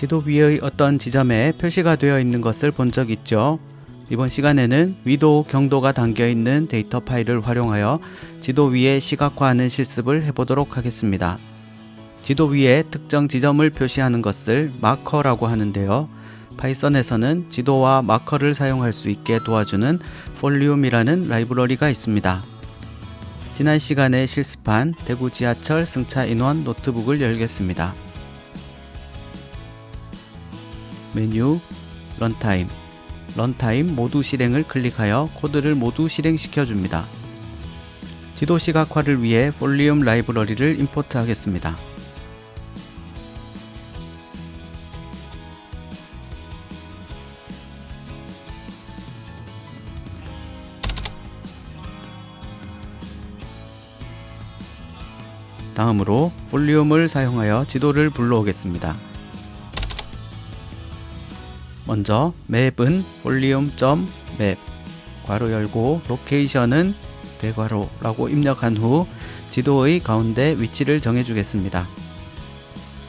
지도 위의 어떤 지점에 표시가 되어 있는 것을 본 적 있죠. 이번 시간에는 위도 경도가 담겨 있는 데이터 파일을 활용하여 지도 위에 시각화하는 실습을 해보도록 하겠습니다. 지도 위에 특정 지점을 표시하는 것을 마커라고 하는데요. 파이썬에서는 지도와 마커를 사용할 수 있게 도와주는 폴리움이라는 라이브러리가 있습니다. 지난 시간에 실습한 대구 지하철 승차 인원 노트북을 열겠습니다. 메뉴, 런타임, 런타임 모두 실행을 클릭하여 코드를 모두 실행시켜 줍니다. 지도 시각화를 위해 폴리움 라이브러리를 임포트 하겠습니다. 다음으로 폴리움을 사용하여 지도를 불러오겠습니다. 먼저 맵은 폴리움.맵 괄호 열고 로케이션은 대괄호라고 입력한 후 지도의 가운데 위치를 정해 주겠습니다.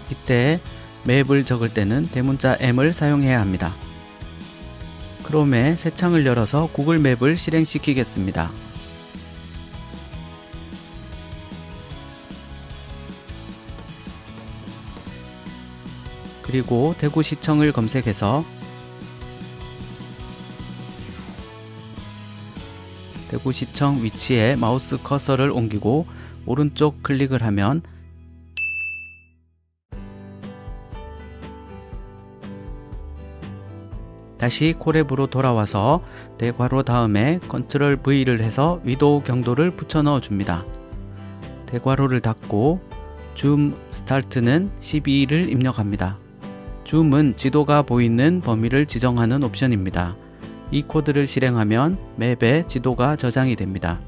이때 맵을 적을 때는 대문자 M을 사용해야 합니다. 크롬에 새 창을 열어서 구글 맵을 실행시키겠습니다. 그리고 대구시청을 검색해서 대구시청 위치에 마우스 커서를 옮기고 오른쪽 클릭을 하면 다시 콜앱으로 돌아와서 대괄호 다음에 컨트롤 V를 해서 위도 경도를 붙여 넣어 줍니다. 대괄호를 닫고 줌 스타트는 12를 입력합니다. 줌은 지도가 보이는 범위를 지정하는 옵션입니다. 이 코드를 실행하면 맵에 지도가 저장이 됩니다.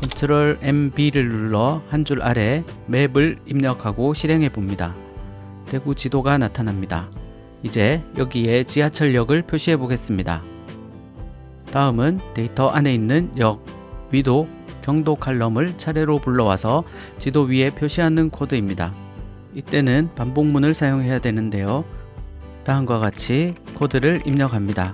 컨트롤 MB를 눌러 한 줄 아래 맵을 입력하고 실행해 봅니다. 대구 지도가 나타납니다. 이제 여기에 지하철역을 표시해 보겠습니다. 다음은 데이터 안에 있는 역, 위도, 경도 칼럼을 차례로 불러와서 지도 위에 표시하는 코드입니다. 이때는 반복문을 사용해야 되는데요. 다음과 같이 코드를 입력합니다.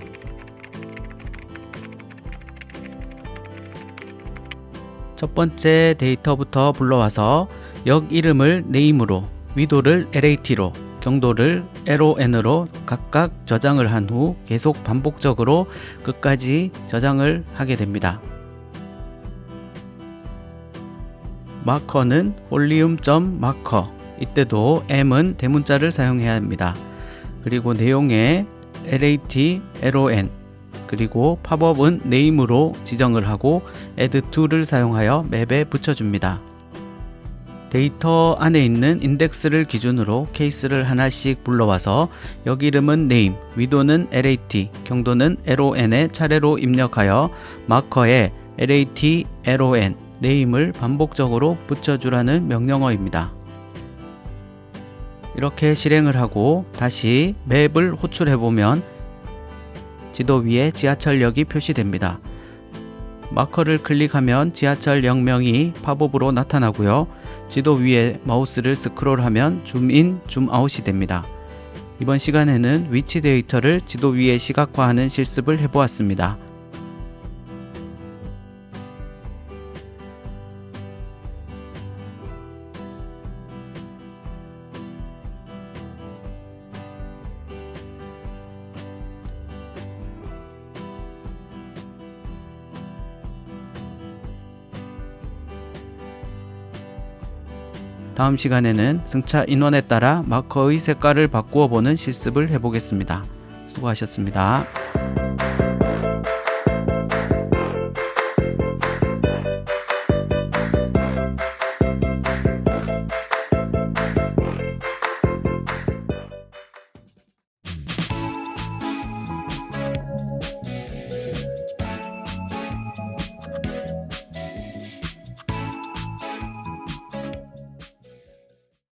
첫 번째 데이터부터 불러와서 역 이름을 네임으로, 위도를 LAT로, 경도를 LON으로 각각 저장을 한 후 계속 반복적으로 끝까지 저장을 하게 됩니다. 마커는 폴리움.마커 이때도 M은 대문자를 사용해야 합니다. 그리고 내용에 LAT, LON 그리고 팝업은 네임으로 지정을 하고 add to를 사용하여 맵에 붙여줍니다. 데이터 안에 있는 인덱스를 기준으로 케이스를 하나씩 불러와서 여기 이름은 name, 위도는 lat, 경도는 lon에 차례로 입력하여 마커에 lat, lon, name을 반복적으로 붙여주라는 명령어입니다. 이렇게 실행을 하고 다시 맵을 호출해 보면 지도 위에 지하철역이 표시됩니다. 마커를 클릭하면 지하철역명이 팝업으로 나타나고요. 지도 위에 마우스를 스크롤하면 줌인, 줌아웃이 됩니다. 이번 시간에는 위치 데이터를 지도 위에 시각화하는 실습을 해보았습니다. 다음 시간에는 승차 인원에 따라 마커의 색깔을 바꾸어 보는 실습을 해보겠습니다. 수고하셨습니다.